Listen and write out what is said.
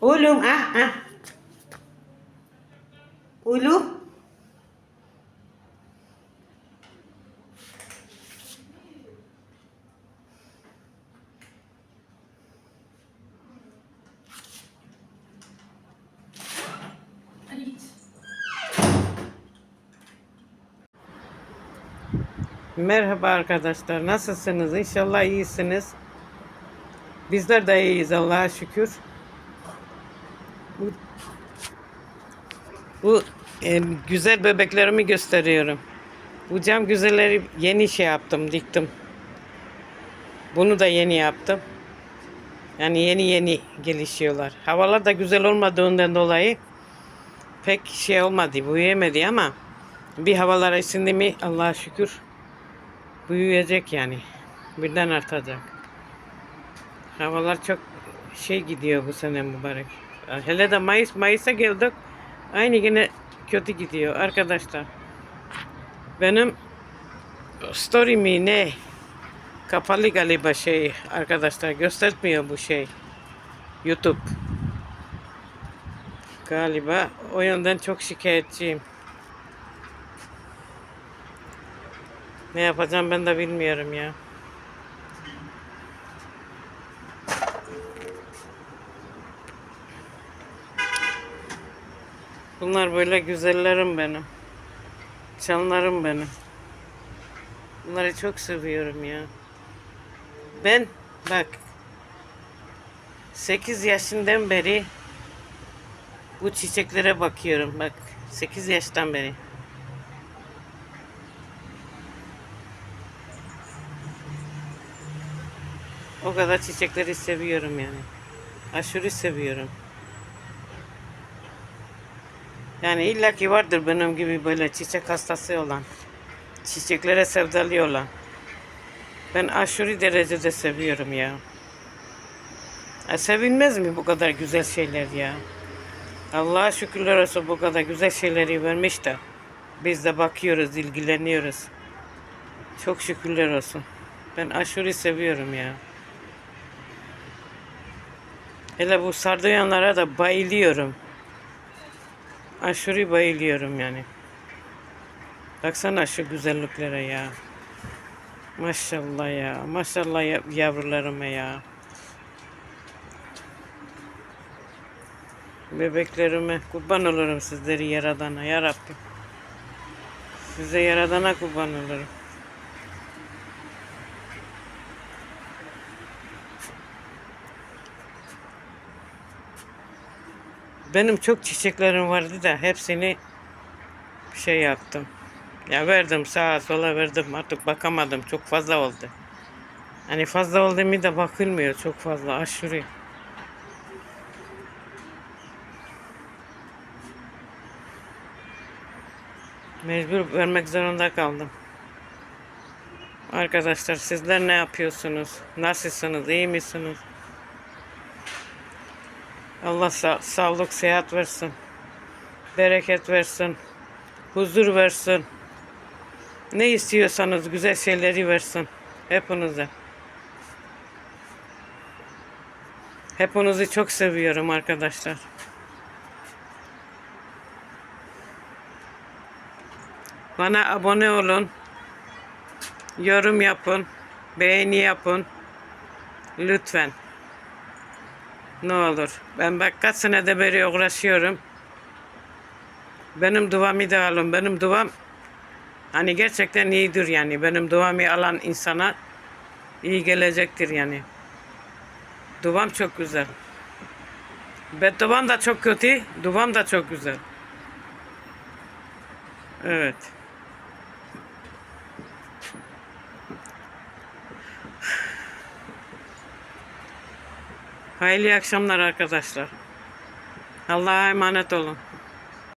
Oğlum ah ah. Oğlum. Merhaba arkadaşlar. Nasılsınız? İnşallah iyisiniz. Bizler de iyiyiz Allah'a şükür. Bu, bu e, güzel bebeklerimi gösteriyorum. Bu cam güzelleri yeni şey yaptım, diktim. Bunu da yeni yaptım. Yani yeni yeni gelişiyorlar. Havalar da güzel olmadığından dolayı pek şey olmadı, büyüyemedi ama bir havalar esindi mi Allah'a şükür büyüyecek yani. Birden artacak. Havalar çok şey gidiyor bu sene mübarek. Hele de Mayıs, Mayıs'a geldik. Aynı yine kötü gidiyor arkadaşlar. Benim story mi ne? Kapalı galiba şey arkadaşlar göstermiyor bu şey. YouTube. Galiba o yönden çok şikayetçiyim. Ne yapacağım ben de bilmiyorum ya. Bunlar böyle güzellerim benim. Canlarım benim. Bunları çok seviyorum ya. Ben bak 8 yaşından beri bu çiçeklere bakıyorum bak 8 yaştan beri. O kadar çiçekleri seviyorum yani. Aşırı seviyorum. Yani illaki vardır benim gibi böyle çiçek hastası olan. Çiçeklere sevdalı olan. Ben aşırı derecede seviyorum ya. ya. Sevilmez mi bu kadar güzel şeyler ya? Allah'a şükürler olsun bu kadar güzel şeyleri vermiş de. Biz de bakıyoruz, ilgileniyoruz. Çok şükürler olsun. Ben aşırı seviyorum ya. Hele bu sarduyanlara da bayılıyorum. Aşırı bayılıyorum yani. Baksana şu güzelliklere ya. Maşallah ya. Maşallah ya- yavrularıma ya. Bebeklerime kurban olurum sizleri yaradana ya Rabbim. Size yaradana kurban olurum. Benim çok çiçeklerim vardı da hepsini şey yaptım. Ya verdim sağa sola verdim artık bakamadım çok fazla oldu. Hani fazla oldu mu da bakılmıyor çok fazla aşırı. Mecbur vermek zorunda kaldım. Arkadaşlar sizler ne yapıyorsunuz? Nasılsınız? İyi misiniz? Allah sa- sağlık, sıhhat versin. Bereket versin. Huzur versin. Ne istiyorsanız güzel şeyleri versin. Hepinize. Hepinizi çok seviyorum arkadaşlar. Bana abone olun. Yorum yapın. Beğeni yapın. Lütfen. Ne olur. Ben bak kaç senede beri uğraşıyorum. Benim duamı da alın. Benim duam hani gerçekten iyidir yani. Benim duamı alan insana iyi gelecektir yani. Duam çok güzel. Bedduam da çok kötü. Duam da çok güzel. Evet. Hayırlı akşamlar arkadaşlar. Allah'a emanet olun.